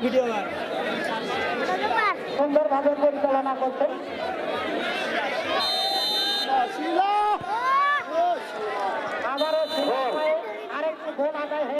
video সুন্দরভাবে পরিচালনা করতেন আবারও আরেকটি গোল আদায়